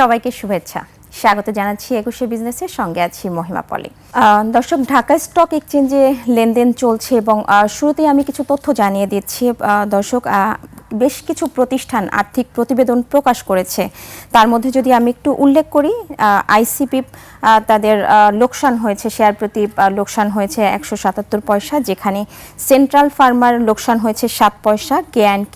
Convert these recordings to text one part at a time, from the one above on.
সবাইকে শুভেচ্ছা। স্বাগত জানাচ্ছি একুশে বিজনেসের সঙ্গে আছি মহিমা পলি। দর্শক, ঢাকা স্টক এক্সচেঞ্জে লেনদেন চলছে এবং শুরুতেই আমি কিছু তথ্য জানিয়ে দিচ্ছি। দর্শক বেশ কিছু প্রতিষ্ঠান আর্থিক প্রতিবেদন প্রকাশ করেছে। তার মধ্যে যদি আমি একটু উল্লেখ করি আইসিপি তাদের লোকসান হয়েছে শেয়ার প্রতি লোকসান হয়েছে একশো সাতাত্তর পয়সা যেখানে সেন্ট্রাল ফার্মার লোকসান হয়েছে সাত পয়সা কে অ্যান্ড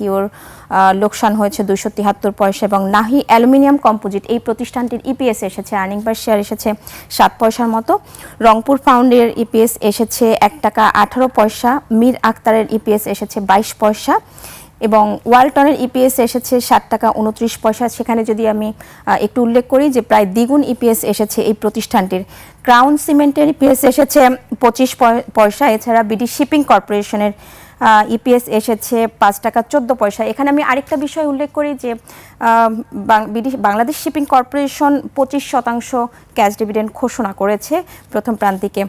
আহ, লোকসান হয়েছে দুইশো তিয়াত্তর পয়সা এবং নাহি অ্যালুমিনিয়াম কম্পোজিট এই প্রতিষ্ঠানটির ইপিএস এসেছে আর্নিং পার শেয়ার এসেছে সাত পয়সার মতো। রংপুর ফাউন্ডের ইপিএস এসেছে এক টাকা আঠারো পয়সা মীর আক্তারের ইপিএস এসেছে বাইশ পয়সা। এবং ওয়ালটনের ইপিএস এসেছে ষাট টাকা উনত্রিশ পয়সা। সেখানে যদি আমি একটু উল্লেখ করি যে প্রায় দ্বিগুণ ইপিএস এসেছে এই প্রতিষ্ঠানটির। ক্রাউন সিমেন্টের ইপিএস এসেছে পঁচিশ পয়- পয়সা। এছাড়া বিডি শিপিং কর্পোরেশনের ইপিএস এসেছে পাঁচ টাকা চোদ্দ পয়সা। এখানে আমি আরেকটা বিষয় উল্লেখ করি যে বাংলাদেশ শিপিং কর্পোরেশন পঁচিশ শতাংশ ক্যাশ ডিভিডেন্ড ঘোষণা করেছে প্রথম প্রান্তিকে।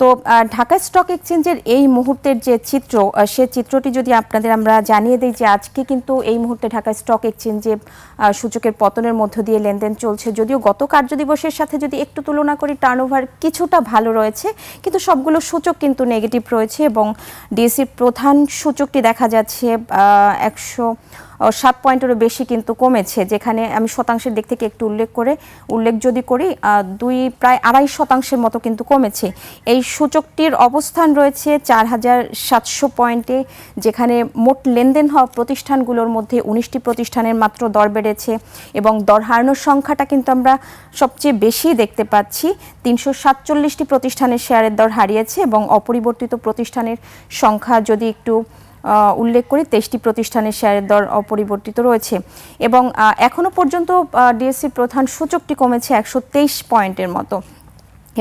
তো ঢাকা স্টক এক্সচেঞ্জের এই মুহূর্তের যে চিত্র সে চিত্রটি যদি আপনাদের আমরা জানিয়ে দিই যে আজকে কিন্তু এই মুহূর্তে ঢাকা স্টক এক্সচেঞ্জে সূচকের পতনের মধ্য দিয়ে লেনদেন চলছে। যদিও গত কার্যদিবসের সাথে যদি একটু তুলনা করি টার্নওভার কিছুটা ভালো রয়েছে, কিন্তু সবগুলো সূচক কিন্তু নেগেটিভ রয়েছে এবং ডিএসির প্রধান সূচকটি দেখা যাচ্ছে একশো সাত পয়েন্টেরও বেশি কিন্তু কমেছে, যেখানে আমি শতাংশের দিক থেকে একটু উল্লেখ করে, উল্লেখ যদি করি দুই, প্রায় আড়াই শতাংশের মতো কিন্তু কমেছে। এই সূচকটির অবস্থান রয়েছে চার হাজার সাতশো পয়েন্টে, যেখানে মোট লেনদেন হওয়া প্রতিষ্ঠানগুলোর মধ্যে উনিশটি প্রতিষ্ঠানের মাত্র দর বেড়েছে এবং দর হারানোর সংখ্যাটা কিন্তু আমরা সবচেয়ে বেশি দেখতে পাচ্ছি। তিনশো সাতচল্লিশটি প্রতিষ্ঠানের শেয়ারের দর হারিয়েছে এবং অপরিবর্তিত প্রতিষ্ঠানের সংখ্যা যদি একটু উল্লেখ করে, তেইশটি প্রতিষ্ঠানের শেয়ারের দর অপরিবর্তিত রয়েছে। এবং এখনও পর্যন্ত ডিএসসির প্রধান সূচকটি কমেছে একশো তেইশ পয়েন্টের মতো।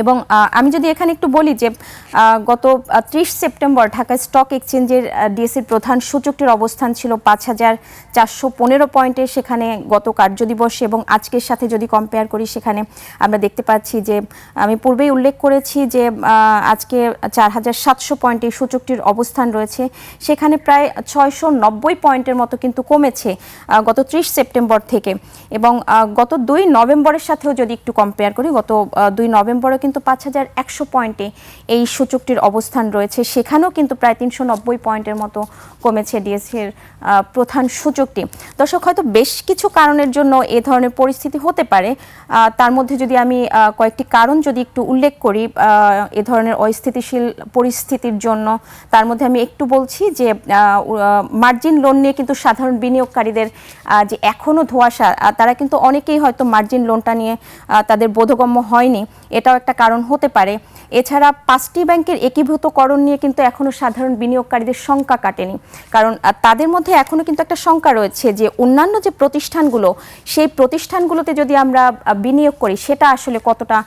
এবং আমি যদি এখানে একটু বলি যে গত ত্রিশ সেপ্টেম্বর ঢাকা স্টক এক্সচেঞ্জের ডিএসসির প্রধান সূচকটির অবস্থান ছিল পাঁচ হাজার চারশো পনেরো পয়েন্টে। সেখানে গত কার্যদিবসে এবং আজকের সাথে যদি কম্পেয়ার করি, সেখানে আমরা দেখতে পাচ্ছি যে, আমি পূর্বেই উল্লেখ করেছি যে আজকে চার হাজার সাতশো পয়েন্টে সূচকটির অবস্থান রয়েছে। সেখানে প্রায় ছয়শো নব্বই পয়েন্টের মতো কিন্তু কমেছে গত ত্রিশ সেপ্টেম্বর থেকে। এবং গত দুই নভেম্বরের সাথেও যদি একটু কম্পেয়ার করি, গত দুই নভেম্বরে কিন্তু পাঁচ হাজার একশো পয়েন্টে এই সূচকটির অবস্থান রয়েছে। সেখানেও কিন্তু প্রায় তিনশো নব্বই পয়েন্টের মতো কমেছে ডিএসসির প্রধান সূচকটি দর্শক, হয়তো বেশ কিছু কারণের জন্য এ ধরনের পরিস্থিতি হতে পারে। তার মধ্যে যদি আমি কয়েকটি কারণ যদি একটু উল্লেখ করি এ ধরনের অস্থিতিশীল পরিস্থিতির জন্য, তার মধ্যে আমি একটু বলছি যে মার্জিন লোন নিয়ে কিন্তু সাধারণ বিনিয়োগকারীদের যে এখনও ধোয়াশা তারা কিন্তু অনেকেই হয়তো মার্জিন লোনটা নিয়ে তাদের বোধগম্য হয়নি। এটাও একটা কারণ হতে পারে। এছাড়া পাঁচটি ব্যাংকের একীভূতকরণ নিয়ে কিন্তু এখনও সাধারণ বিনিয়োগকারীদের শঙ্কা কাটেনি। কারণ তাদের মধ্যে এখনও কিন্তু একটা শঙ্কা রয়েছে যে, অন্যান্য যে প্রতিষ্ঠানগুলো, সেই প্রতিষ্ঠানগুলোতে যদি আমরা বিনিয়োগ করি, সেটা আসলে কতটা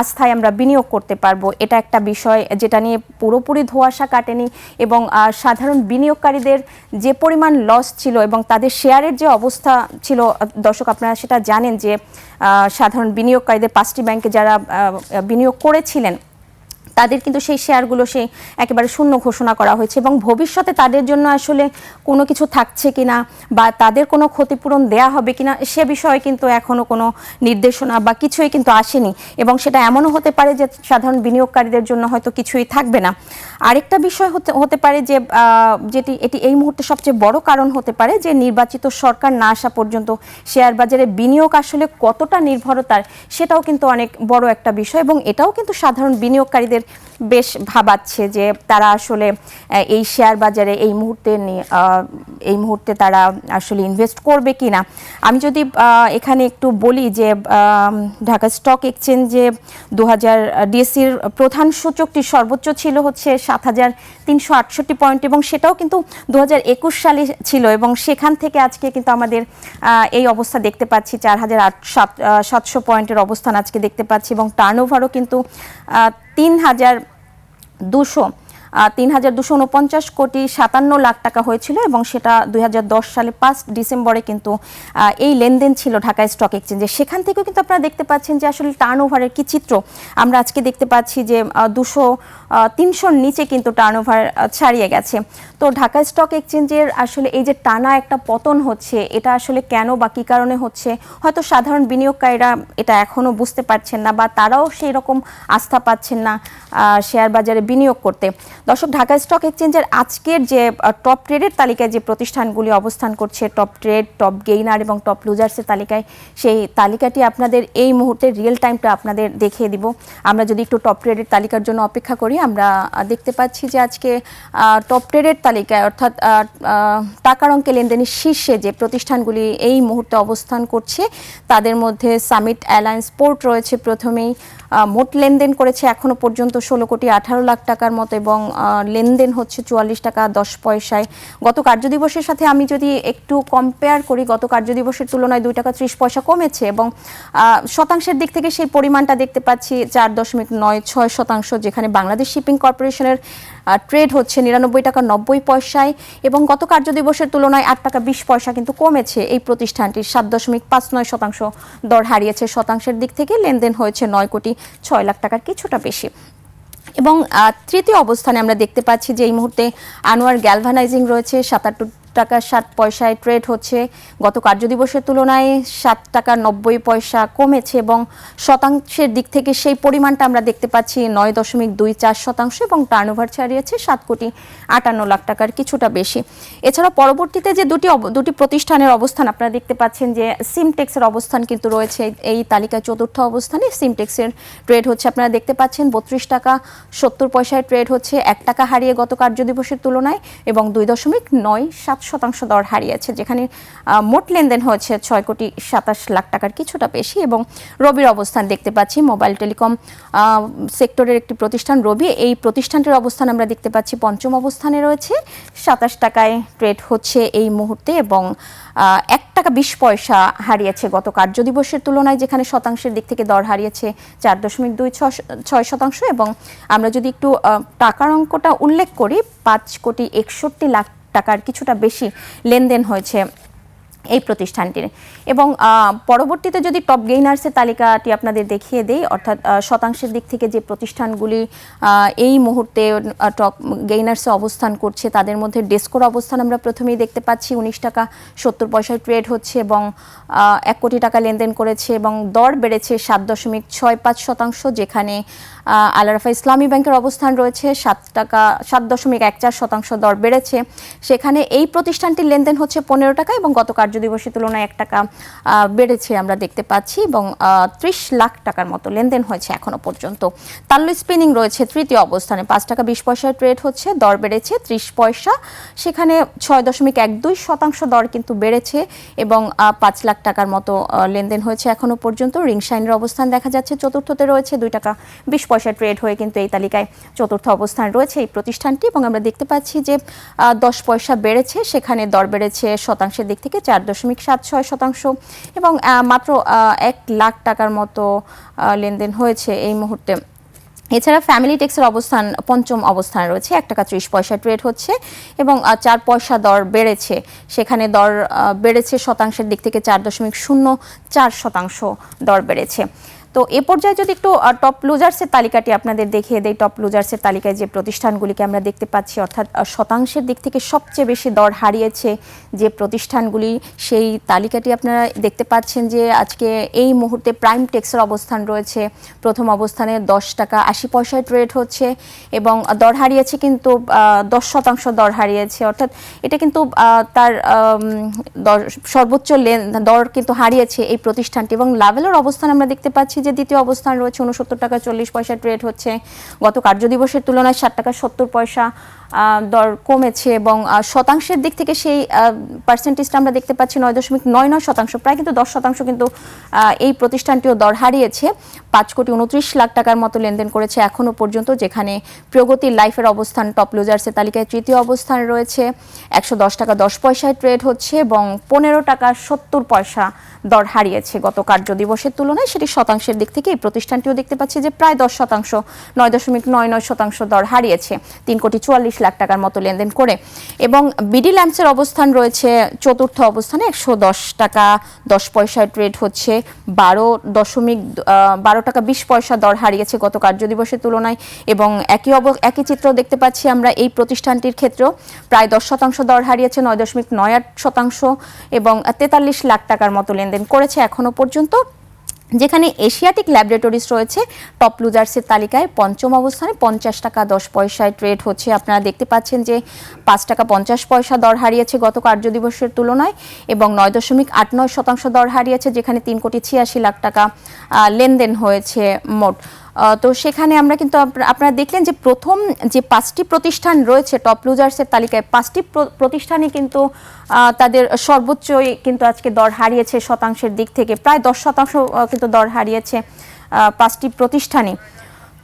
আস্থায় আমরা বিনিয়োগ করতে পারব? এটা একটা বিষয় যেটা নিয়ে পুরোপুরি ধোঁয়াশা কাটেনি এবং সাধারণ বিনিয়োগকারীদের যে পরিমাণ লস ছিল এবং তাদের শেয়ারের যে অবস্থা ছিল দর্শক আপনারা সেটা জানেন যে সাধারণ বিনিয়োগকারীদের পাঁচটি ব্যাংকে যারা বিনিয়োগ করেছিলেন। তাদের কিন্তু সেই শেয়ারগুলো সে একেবারে শূন্য ঘোষণা করা হয়েছে এবং ভবিষ্যতে তাদের জন্য আসলে কোনো কিছু থাকছে কিনা বা তাদের কোনো ক্ষতিপূরণ দেয়া হবে কিনা সে বিষয়ে কিন্তু এখনও কোনো নির্দেশনা বা কিছুই কিন্তু আসেনি এবং সেটা এমনও হতে পারে যে সাধারণ বিনিয়োগকারীদের জন্য হয়তো কিছুই থাকবে না। আরেকটা বিষয় হতে হতে পারে যে যেটি, এটি এই মুহূর্তে সবচেয়ে বড় কারণ হতে পারে যে নির্বাচিত সরকার না আসা পর্যন্ত শেয়ার বাজারে বিনিয়োগ আসলে কতটা নির্ভরতার সেটাও কিন্তু অনেক বড় একটা বিষয় এবং এটাও কিন্তু সাধারণ বিনিয়োগকারীদের বেশ ভাবাচ্ছে যে তারা আসলে এই শেয়ার বাজারে এই মুহূর্তে এই মুহূর্তে তারা আসলে ইনভেস্ট করবে কি না আমি যদি এখানে একটু বলি যে ঢাকা স্টক এক্সচেঞ্জে দু হাজার ডিএসসির প্রধান সূচকটি সর্বোচ্চ ছিল হচ্ছে সাত হাজার তিনশো আটষট্টি পয়েন্ট এবং সেটাও কিন্তু দু হাজার একুশ সালে ছিল এবং সেখান থেকে আজকে কিন্তু আমাদের এই অবস্থা দেখতে পাচ্ছি। চার হাজার আট, সাত সাতশো পয়েন্টের অবস্থান আজকে দেখতে পাচ্ছি এবং টার্নওভারও কিন্তু তিন হাজার দুশো তিন হাজার দুশো উনপঞ্চাশ কোটি সাতান্ন লাখ টাকা হয়েছিল এবং সেটা দুই হাজার দশ সালে পাঁচ ডিসেম্বরে কিন্তু এই লেনদেন ছিল ঢাকা স্টক এক্সচেঞ্জে। সেখান থেকেও কিন্তু আপনারা দেখতে পাচ্ছেন যে আসলে টার্ন ওভারের কি চিত্র। আমরা আজকে দেখতে পাচ্ছি যে দুশো তিনশোর নিচে কিন্তু টার্ন ওভার ছাড়িয়ে গেছে। তো ঢাকা স্টক এক্সচেঞ্জের আসলে এই যে টানা একটা পতন হচ্ছে, এটা আসলে কেন বা কী কারণে হচ্ছে? হয়তো সাধারণ বিনিয়োগকারীরা এটা এখনও বুঝতে পারছেন না বা তারাও সেই রকম আস্থা পাচ্ছেন না শেয়ার বাজারে বিনিয়োগ করতে। দর্শক, ঢাকা স্টক এক্সচেঞ্জের আজকের যে টপ ট্রেডের তালিকায় যে প্রতিষ্ঠানগুলি অবস্থান করছে টপ ট্রেড টপ গেইনার এবং টপ লুজার্সের তালিকায়, সেই তালিকাটি আপনাদের এই মুহূর্তে রিয়েল টাইমটা আপনাদের দেখিয়ে দিব। আমরা যদি একটু টপ ট্রেডের তালিকার জন্য অপেক্ষা করি, আমরা দেখতে পাচ্ছি যে আজকে টপ ট্রেডের তালিকায় অর্থাৎ টাকার অঙ্কে লেনদেনের শীর্ষে যে প্রতিষ্ঠানগুলি এই মুহূর্তে অবস্থান করছে, তাদের মধ্যে সামিট অ্যালায়েন্স পোর্ট রয়েছে প্রথমেই মোট লেনদেন করেছে এখনও পর্যন্ত ষোলো কোটি আঠারো লাখ টাকার মতো এবং লেনদেন হচ্ছে চুয়াল্লিশ টাকা দশ পয়সায়। গত কার্যদিবসের সাথে আমি যদি একটু কম্পেয়ার করি, গত কার্যদিবসের তুলনায় দুই টাকা ত্রিশ পয়সা কমেছে এবং শতাংশের দিক থেকে সেই পরিমাণটা দেখতে পাচ্ছি চার দশমিক নয় ছয় শতাংশ, যেখানে বাংলাদেশ শিপিং কর্পোরেশনের ট্রেড হচ্ছে নিরানব্বই টাকা নব্বই পয়সায় এবং গত কার্যদিবসের তুলনায় আট টাকা বিশ পয়সা কিন্তু কমেছে। এই প্রতিষ্ঠানটির সাত দশমিক পাঁচ নয় শতাংশ দর হারিয়েছে। শতাংশের দিক থেকে লেনদেন হয়েছে নয় কোটি ছয় লাখ টাকার কিছুটা বেশি। এবং তৃতীয় অবস্থানে আমরা দেখতে পাচ্ছি যে এই মুহূর্তে আনোয়ার গ্যালভানাইজিং রয়েছে, সাতাত্তর টাকা ষাট পয়সায় ট্রেড হচ্ছে। গত কার্যদিবসের তুলনায় সাত টাকা নব্বই পয়সা কমেছে এবং শতাংশের দিক থেকে সেই পরিমাণটা আমরা দেখতে পাচ্ছি নয় দশমিক দুই চার শতাংশ এবং টার্নওভার ছাড়িয়েছে সাত কোটি আটান্ন লাখ টাকার কিছুটা বেশি। এছাড়া পরবর্তীতে যে দুটি দুটি প্রতিষ্ঠানের অবস্থান, আপনারা দেখতে পাচ্ছেন যে সিমটেক্সের অবস্থান কিন্তু রয়েছে। এই তালিকায় চতুর্থ অবস্থানে সিমটেক্সের ট্রেড হচ্ছে। আপনারা দেখতে পাচ্ছেন বত্রিশ টাকা সত্তর পয়সায় ট্রেড হচ্ছে। এক টাকা হারিয়ে গত কার্যদিবসের তুলনায় এবং দুই দশমিক নয় সাত শতাংশ দর হারিয়েছে, যেখানে মোট লেনদেন হয়েছে ছয় কোটি সাতাশ লাখ টাকার কিছুটা বেশি এবং রবির অবস্থান দেখতে পাচ্ছি। মোবাইল টেলিকম সেক্টরের একটি প্রতিষ্ঠান রবি, এই প্রতিষ্ঠানটির অবস্থান আমরা দেখতে পাচ্ছি পঞ্চম অবস্থানে রয়েছে। সাতাশ টাকায় ট্রেড হচ্ছে এই মুহূর্তে এবং এক টাকা বিশ পয়সা হারিয়েছে গত কার্যদিবসের তুলনায় যেখানে শতাংশের দিক থেকে দর হারিয়েছে চার দশমিক দুই ছয় শতাংশ এবং আমরা যদি একটু টাকার অঙ্কটা উল্লেখ করি, পাঁচ কোটি একষট্টি লাখ টাকার কিছুটা বেশি লেনদেন হয়েছে। এই প্রতিষ্ঠানটির। এবং পরবর্তীতে যদি টপ গেইনার্সের তালিকাটি আপনাদের দেখিয়ে দেই, অর্থাৎ শতাংশের দিক থেকে যে প্রতিষ্ঠানগুলি এই মুহূর্তে টপ গেইনার্সে অবস্থান করছে, তাদের মধ্যে ডেস্কোর অবস্থান আমরা প্রথমেই দেখতে পাচ্ছি। উনিশ টাকা সত্তর পয়সায় ট্রেড হচ্ছে এবং এক কোটি টাকা লেনদেন করেছে এবং দর বেড়েছে সাত দশমিক ছয় পাঁচ শতাংশ, যেখানে আলারাফা ইসলামী ব্যাংকের অবস্থান রয়েছে। সাত টাকা, সাত দশমিক এক চার শতাংশ দর বেড়েছে। সেখানে এই প্রতিষ্ঠানটির লেনদেন হচ্ছে পনেরো টাকা এবং গত কার্যদিবসের তুলনায় এক টাকা বেড়েছে আমরা দেখতে পাচ্ছি এবং ত্রিশ লাখ টাকার মতো লেনদেন হয়েছে এখনও পর্যন্ত। তাল্লু স্পিনিং রয়েছে তৃতীয় অবস্থানে। পাঁচ টাকা বিশ পয়সায় ট্রেড হচ্ছে, দর বেড়েছে ত্রিশ পয়সা। সেখানে ছয় দশমিক এক দুই শতাংশ দর কিন্তু বেড়েছে এবং পাঁচ লাখ টাকার মতো লেনদেন হয়েছে এখনও পর্যন্ত। রিংশাইনের অবস্থান দেখা যাচ্ছে, চতুর্থতে রয়েছে, দুই টাকা বিশ পয়সা ট্রেড হয়ে কিন্তু এই তালিকায় চতুর্থ অবস্থান রয়েছে এই প্রতিষ্ঠানটি এবং আমরা দেখতে পাচ্ছি যে দশ পয়সা বেড়েছে, সেখানে দর বেড়েছে শতাংশের দিক থেকে চার দশমিক সাত ছয় শতাংশ এবং মাত্র এক লাখ টাকার মতো লেনদেন হয়েছে এই মুহূর্তে। এছাড়া ফ্যামিলি টেক্সের অবস্থান পঞ্চম অবস্থানে রয়েছে, এক টাকা ত্রিশ পয়সা ট্রেড হচ্ছে এবং চার পয়সা দর বেড়েছে। সেখানে দর বেড়েছে শতাংশের দিক থেকে চার দশমিক শূন্য চার শতাংশ দর বেড়েছে। তো এ পর্যায়ে যদি একটু টপ লুজার্সের তালিকাটি আপনাদের দেখিয়ে দেয় টপ লুজার্সের তালিকায় যে প্রতিষ্ঠানগুলিকে আমরা দেখতে পাচ্ছি, অর্থাৎ শতাংশের দিক থেকে সবচেয়ে বেশি দর হারিয়েছে যে প্রতিষ্ঠানগুলি, সেই তালিকাটি আপনারা দেখতে পাচ্ছেন যে আজকে এই মুহূর্তে প্রাইম টেক্সের অবস্থান রয়েছে। প্রথম অবস্থানে দশ টাকা আশি পয়সায় ট্রেড হচ্ছে এবং দর হারিয়েছে কিন্তু দশ শতাংশ দর হারিয়েছে। অর্থাৎ, এটা কিন্তু তার সর্বোচ্চ লেন, দর কিন্তু হারিয়েছে এই প্রতিষ্ঠানটি এবং লাভেলের অবস্থান আমরা দেখতে পাচ্ছি যে দ্বিতীয় অবস্থান রয়েছে, উনসত্তর টাকা চল্লিশ পয়সা ট্রেড হচ্ছে। গত কার্যদিবসের তুলনায় ষাট টাকা সত্তর পয়সা দর কমেছে এবং শতাংশের দিক থেকে সেই পার্সেন্টেজটা আমরা দেখতে পাচ্ছি নয় দশমিক নয় নয় শতাংশ, প্রায় কিন্তু দশ শতাংশ কিন্তু এই প্রতিষ্ঠানটিও দর হারিয়েছে। পাঁচ কোটি উনত্রিশ লাখ টাকার মতো লেনদেন করেছে এখনও পর্যন্ত, যেখানে প্রগতি লাইফের অবস্থান টপ লুজার্সের তালিকায় তৃতীয় অবস্থান রয়েছে। একশো দশ টাকা দশ পয়সায় ট্রেড হচ্ছে এবং পনেরো টাকা সত্তর পয়সা দর হারিয়েছে গত কার্য দিবসের তুলনায়, সেটি শতাংশের দিক থেকে এই প্রতিষ্ঠানটিও দেখতে পাচ্ছি যে প্রায় দশ শতাংশ, নয় দশমিক নয় নয় শতাংশ দর হারিয়েছে, তিন কোটি চুয়াল্লিশ লাখ টাকার মতো লেনদেন করে। এবং বিডি ল্যাম্পসের অবস্থান রয়েছে চতুর্থ অবস্থানে, একশো দশ টাকা দশ পয়সায় ট্রেড হচ্ছে, বারো দশমিক বারো টাকা বিশ পয়সা দর হারিয়েছে গত কার্য দিবসের তুলনায়। এবং একই অব, একই চিত্র দেখতে পাচ্ছি আমরা এই প্রতিষ্ঠানটির ক্ষেত্রেও, প্রায় দশ শতাংশ দর হারিয়েছে, নয় দশমিক নয় আট শতাংশ এবং তেতাল্লিশ লাখ টাকার মতো লেনদেন করেছে এখনও পর্যন্ত। যেখানে এশিয়াটিক ল্যাবরেটরিস রয়েছে, টপ লুজার্সের তালিকায় পঞ্চম অবস্থানে পঞ্চাশ টাকা দশ পয়সায় ট্রেড হচ্ছে। আপনারা দেখতে পাচ্ছেন যে পাঁচ টাকা পঞ্চাশ পয়সা দর হারিয়েছে গত কার্যদিবসের তুলনায় এবং নয় দশমিক আট নয় শতাংশ দর হারিয়েছে, যেখানে তিন কোটি ছিয়াশি লাখ টাকা লেনদেন হয়েছে মোট। তো সেখানে আমরা কিন্তু আপনা- আপনারা দেখলেন যে প্রথম যে পাঁচটি প্রতিষ্ঠান রয়েছে টপ লুজার্সের তালিকায় পাঁচটি প্র- প্রতিষ্ঠানই কিন্তু তাদের সর্বোচ্চই কিন্তু আজকে দর হারিয়েছে শতাংশের দিক থেকে। প্রায় দশ শতাংশ কিন্তু দর হারিয়েছে পাঁচটি প্রতিষ্ঠানে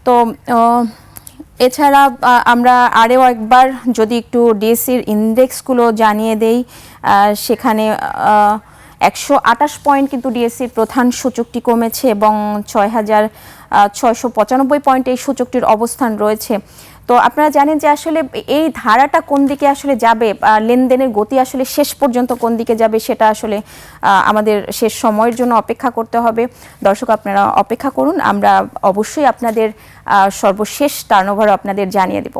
তো এছাড়া আমরা আরও একবার যদি একটু ডিএসসির ইন্ডেক্সগুলো জানিয়ে দেই সেখানে একশো আটাশ পয়েন্ট কিন্তু ডিএসসির প্রধান সূচকটি কমেছে এবং ছয় হাজার ছয়শো পঁচানব্বই পয়েন্ট এই সূচকটির অবস্থান রয়েছে। তো আপনারা জানেন যে আসলে এই ধারাটা কোন দিকে আসলে যাবে লেনদেনের গতি আসলে শেষ পর্যন্ত কোন দিকে যাবে সেটা আসলে আমাদের শেষ সময়ের জন্য অপেক্ষা করতে হবে। দর্শক, আপনারা অপেক্ষা করুন, আমরা অবশ্যই আপনাদের সর্বশেষ টার্নওভার আপনাদের জানিয়ে দেব।